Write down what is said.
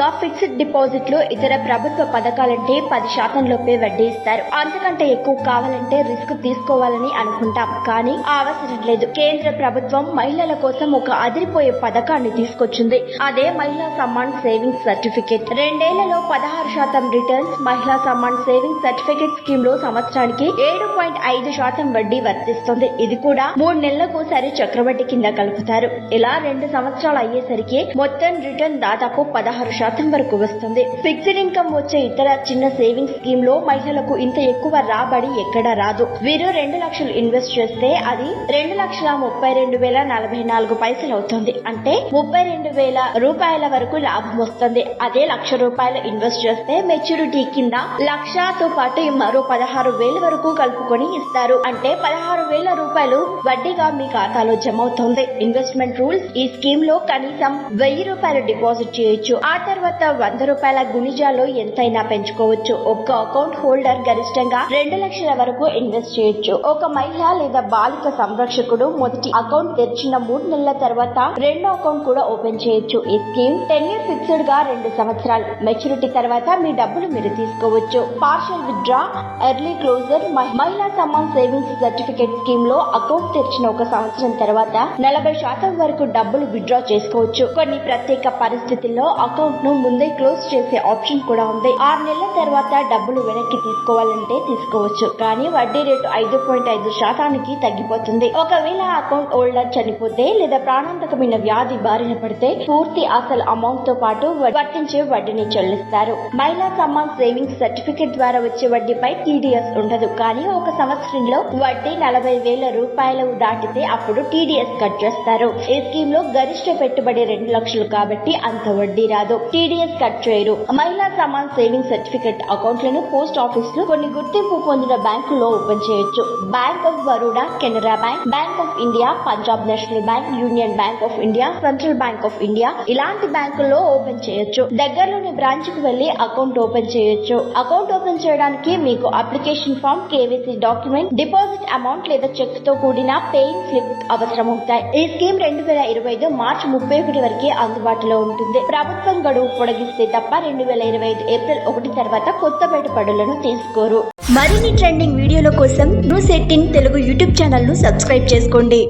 ఇంకా ఫిక్స్డ్ డిపాజిట్లు ఇతర ప్రభుత్వ పథకాలంటే పది శాతం లోపే వడ్డీ ఇస్తారు. అంతకంటే ఎక్కువ కావాలంటే రిస్క్ తీసుకోవాలని అనుకుంటాం. కానీ అవసరం లేదు. కేంద్ర ప్రభుత్వం మహిళల కోసం ఒక అదిరిపోయే పథకాన్ని తీసుకొచ్చింది. అదే మహిళా సమ్మాన్ సేవింగ్స్ సర్టిఫికేట్. రెండేళ్ళలో పదహారు శాతం రిటర్న్స్ మహిళా సమ్మాన్ సేవింగ్స్ సర్టిఫికేట్ స్కీమ్లో సంవత్సరానికి ఏడు పాయింట్ ఐదు శాతం వడ్డీ వర్తిస్తుంది. ఇది కూడా మూడు నెలలకు సరి చక్రవడ్డీ కింద కలుపుతారు. ఇలా రెండు సంవత్సరాలు అయ్యేసరికి మొత్తం రిటర్న్ దాదాపు పదహారు శాతం వరకు వస్తుంది. ఫిక్స్డ్ ఇన్కమ్ వచ్చే ఇతర చిన్న సేవింగ్స్ స్కీమ్లో మహిళలకు ఇంత ఎక్కువ రాబడి ఎక్కడా రాదు. వీరు రెండు లక్షలు ఇన్వెస్ట్ చేస్తే అది రెండు లక్షల ముప్పై రెండు వేల నలభై నాలుగు పైసలు అవుతుంది. అంటే ముప్పై రెండు వేల రూపాయల వరకు లాభం వస్తుంది. అదే లక్ష రూపాయలు ఇన్వెస్ట్ చేస్తే మెచ్యూరిటీ కింద లక్షతో పాటు మరో పదహారు వేల వరకు కలుపుకొని ఇస్తారు. అంటే పదహారు వేల రూపాయలు వడ్డీగా మీ ఖాతాలో జమ అవుతుంది. ఇన్వెస్ట్మెంట్ రూల్స్ ఈ స్కీమ్లో కనీసం వెయ్యి రూపాయలు డిపాజిట్ చేయొచ్చు. ఆ తర్వాత వంద రూపాయల గుణిజాలో ఎంతైనా పెంచుకోవచ్చు. ఒక్క అకౌంట్ హోల్డర్ గరిష్టంగా రెండు లక్షల వరకు ఇన్వెస్ట్ చేయొచ్చు. ఒక మహిళ లేదా బాలిక సంరక్షకుడు మొదటి అకౌంట్ తెరిచిన మూడు నెలల తర్వాత రెండో అకౌంట్ కూడా ఓపెన్ చేయొచ్చు. ఈ స్కీమ్ టెన్ ఇయర్ ఫిక్స్డ్గా రెండు సంవత్సరాలు. మెచ్యూరిటీ తర్వాత మీ డబ్బులు మీరు తీసుకోవచ్చు. Partial withdraw early closure Mahila Samman savings certificate స్కీమ్లో అకౌంట్ తెరిచిన ఒక సంవత్సరం తర్వాత నలభై శాతం వరకు డబ్బులు విత్డ్రా చేసుకోవచ్చు. కొన్ని ప్రత్యేక పరిస్థితుల్లో అకౌంట్ను ముందే క్లోజ్ చేసే ఆప్షన్ కూడా ఉంది. ఆరు నెలల తర్వాత డబ్బులు వెనక్కి తీసుకోవాలంటే తీసుకోవచ్చు. కానీ వడ్డీ రేటు ఐదు పాయింట్ ఐదు శాతానికి తగ్గిపోతుంది. ఒకవేళ అకౌంట్ హోల్డర్ చనిపోతే లేదా ప్రాణాంతకమైన వ్యాధి బారిన పడితే పూర్తి అసలు అమౌంట్తో పాటు వర్తించే వడ్డీని చెల్లిస్తారు. మహిళా సమ్మాన్ సేవింగ్స్ సర్టిఫికేట్ ద్వారా వచ్చే వడ్డీపై టీడీఎస్ ఉండదు. కానీ ఒక సంవత్సరంలో వడ్డీ నలభై వేల రూపాయలు దాటితే అప్పుడు టీడీఎస్ కట్ చేస్తారు. ఈ స్కీమ్లో గరిష్ట పెట్టుబడి రెండు లక్షలు కాబట్టి అంత వడ్డీ రాదు. టీడీఎస్ కట్ చేయరు. మహిళా సమాన్ సేవింగ్ సర్టిఫికెట్ అకౌంట్లను పోస్ట్ ఆఫీసులు కొన్ని గుర్తింపు పొందిన బ్యాంకుల్లో ఓపెన్ చేయొచ్చు. Bank of Baroda Canara bank bank of India Punjab national bank union bank of India central bank of India ఇలాంటి బ్యాంకుల్లో ఓపెన్ చేయొచ్చు. దగ్గరలోని బ్రాంచ్కు వెళ్ళి అకౌంట్ ఓపెన్ చేయొచ్చు. అకౌంట్ ఓపెన్ చేయడానికి మీకు application form KVC document deposit amount లేదా చెక్తో కూడిన పేయింగ్ స్లిప్ అవసరం అవుతాయి ఈ స్కీమ్ రెండు వేల ఇరవై ఐదు మార్చి ముప్పై ఒకటి వరకు అందుబాటులో ఉంటుంది. ప్రభుత్వం గడువు పొడిగిస్తే తప్ప రెండు వేల ఇరవై ఐదు ఏప్రిల్ ఒకటి తర్వాత కొత్త పెట్టుబడులను తీసుకోరు. మరిన్ని ట్రెండింగ్ వీడియోల కోసం న్యూస్ ఎయిటీన్ తెలుగు యూట్యూబ్ ఛానల్ను సబ్స్క్రైబ్ చేసుకోండి.